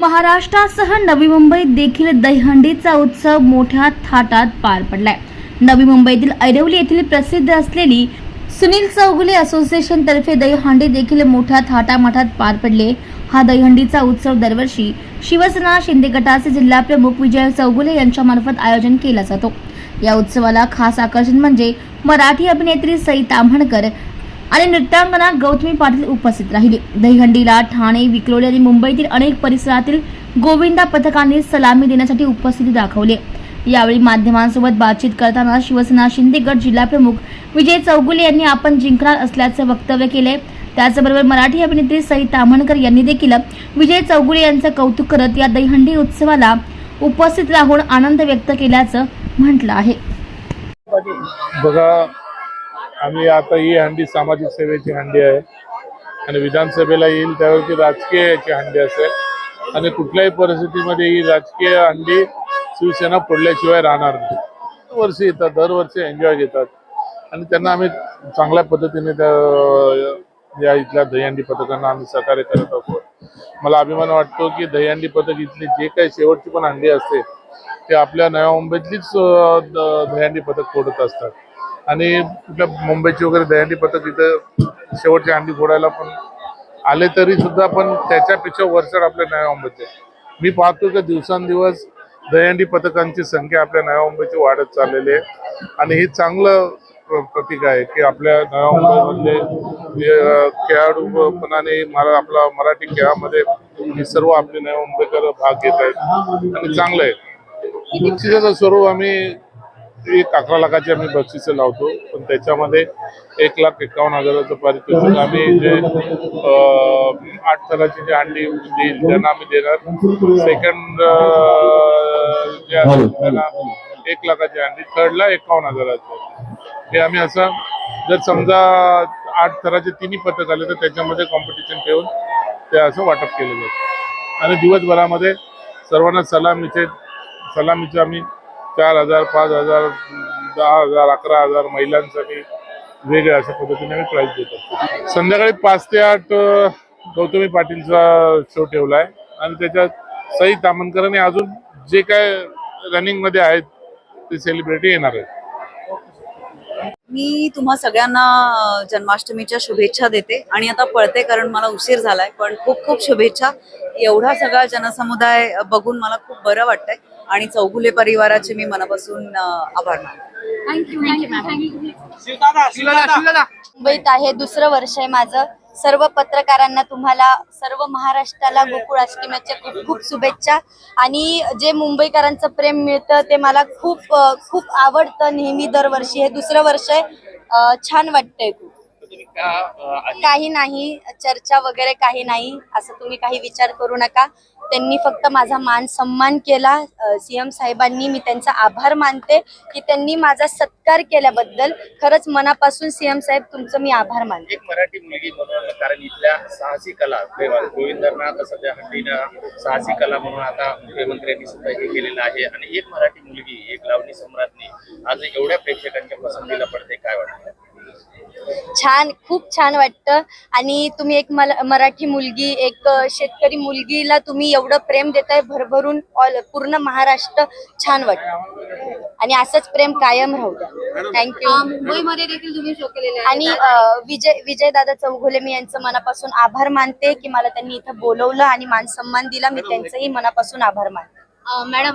महाराष्ट्रासह नवी मुंबईत देखील दहीहंडीचा उत्सव मोठ्या थाटात पार पडलाय. नवी मुंबईतील ऐरवली येथील प्रसिद्ध असलेली सुनील चौगुले असोसिएशन तर्फे दहीहंडी देखील मोठ्या थाटामाटात पार पडले. हा दहीहंडीचा उत्सव दरवर्षी शिवसेना शिंदे गटाचे जिल्हा प्रमुख विजय चौगुले यांच्या मार्फत आयोजन केला जातो. या उत्सवाला खास आकर्षण म्हणजे मराठी अभिनेत्री सई ताम्हणकर आणि नृत्यांगना गौतमी पाटील उपस्थित राहिली. दहीहंडीला ठाणे विक्रोळी आणि मुंबईतील अनेक परिसरातील गोविंदा पथकांनी सलामी देण्यासाठी उपस्थिती दाखवली. यावेळी माध्यमांसोबत बातचीत करताना शिवसेना शिंदे गट जिल्हाप्रमुख विजय चौगुले यांनी आपण जिंकणार असल्याचं वक्तव्य केले त्याचबरोबर मराठी अभिनेत्री सई ताम्हणकर यांनी देखील विजय चौगुले यांचं कौतुक करत या दहीहंडी उत्सवाला उपस्थित राहून आनंद व्यक्त केल्याचं म्हटलं आहे. बघा आम्ही आता ही हंडी सामाजिक सेवेची हंडी आहे. आणि विधानसभेला येईल त्यावरती राजकीय याची हंडी असेल. आणि कुठल्याही परिस्थितीमध्ये ही राजकीय हंडी शिवसेना फोडल्याशिवाय राहणार नाही. वर्षी येतात दरवर्षी एन्जॉय घेतात. आणि त्यांना आम्ही चांगल्या पद्धतीने त्या या इथल्या दहीहंडी पथकांना आम्ही सहकार्य करत असतो मला अभिमान वाटतो की दहीहंडी पथक इथली जे काही शेवटची पण हंडी असते ते आपल्या नव्या मुंबईतलीच अं, दहीहंडी पथक फोडत असतात. आणि कुठल्या मुंबईची वगैरे दहीहंडी पथक इथं शेवटची हंडी फोडायला पण आले तरी सुद्धा पण त्याच्यापेक्षा वरचढ आपल्या नव्या मुंबईचे. मी पाहतो की दिवसांदिवस दहीहंडी पथकांची संख्या आपल्या नव्या मुंबईची वाढत चाललेली आहे. आणि हे चांगलं प्रतीक आहे की आपल्या नव्या मुंबईमधले खेळाडूपणाने मला आपला मराठी खेळामध्ये हे सर्व आपले नव्या मुंबईकर भाग घेत आहेत. आणि चांगलं आहे. बक्षिसाचं स्वरूप आम्ही एक अकरा लाखाची आम्ही बक्षिसं लावतो पण त्याच्यामध्ये एक लाख एकावन्न हजाराचं पारितोषिक आम्ही जे आठ तराची जी अंडी देईल त्यांना आम्ही देणार. सेकंड जे असेल त्यांना एक लाखाची अंडी थर्डला एकावन्न हजाराचं. हे आम्ही असं जर समजा आठ थराचे तिन्ही पथक आले तर त्याच्यामध्ये कॉम्पिटिशन ठेवून ते असं वाटप केलं जातं. आणि दिवसभरामध्ये सर्वांना सलामीचे सलामीचे आम्ही चार हजार पाच हजार दहा हजार अकरा हजार महिलांसाठी वेगळ्या अशा पद्धतीने आम्ही प्राईज देत असतो. संध्याकाळी पाच ते आठ गौतमी पाटीलचा शो ठेवला आहे आणि त्याच्यात सई तामणकर अजून जे काय रनिंगमध्ये आहेत ते सेलिब्रिटी येणार आहेत. मी तुम्हा सगळ्यांना जन्माष्टमीच्या शुभेच्छा देते. आणि आता पळते कारण मला उशीर झालाय पण खूप खूप शुभेच्छा. एवढा सगळा जनसमुदाय बघून मला खूप बरं वाटतंय आणि चौगुले परिवाराचे मी मनापासून आभार मानते. मुंबईत आहे दुसरं वर्ष आहे माझं. सर्व पत्रकारांना तुम्हाला सर्व महाराष्ट्राला गोकुळ अष्टमीच्या खूप खूप शुभेच्छा. आणि जे मुंबईकरांचं प्रेम मिळतं ते मला खूप खूप आवडतं नेहमी दरवर्षी. हे दुसरं वर्ष आहे. छान वाटतंय खूप. काही नाही चर्चा वगैरे काही नाही असं तुम्ही काही विचार करू नका. त्यांनी फक्त माझा मान सन्मान केला. सीएम साहेबांनी मी त्यांचा आभार मानते की त्यांनी माझा सत्कार केल्याबद्दल खरंच मनापासून सीएम साहेब तुमचं मी आभार मानते. एक मराठी मुलगी म्हणून कारण इथल्या साहसी कला गोविंदरना आता सध्या हंडीनं साहसी कला म्हणून आता मुख्यमंत्र्यांनी सुद्धा हे केलेलं आहे. आणि एक मराठी मुलगी एक लावणी सम्राटनी आज एवढ्या प्रेक्षकांच्या पसंतीला पडते काय वाटतं? छान खूप छान वाटतं. आणि तुम्ही एक मला मराठी मुलगी एक शेतकरी मुलगीला तुम्ही एवढं प्रेम देताय भरभरून ऑल पूर्ण महाराष्ट्र छान वाटतं. आणि असंच प्रेम कायम राहू द्या. थँक्यू मुंबईमध्ये देखील तुम्ही शो केलेले आणि विजय विजय दादा चौघुले मी यांचं मनापासून आभार मानते की मला त्यांनी इथं बोलवलं आणि मान सन्मान दिला. मी त्यांचंही मनापासून आभार मानते. मॅडम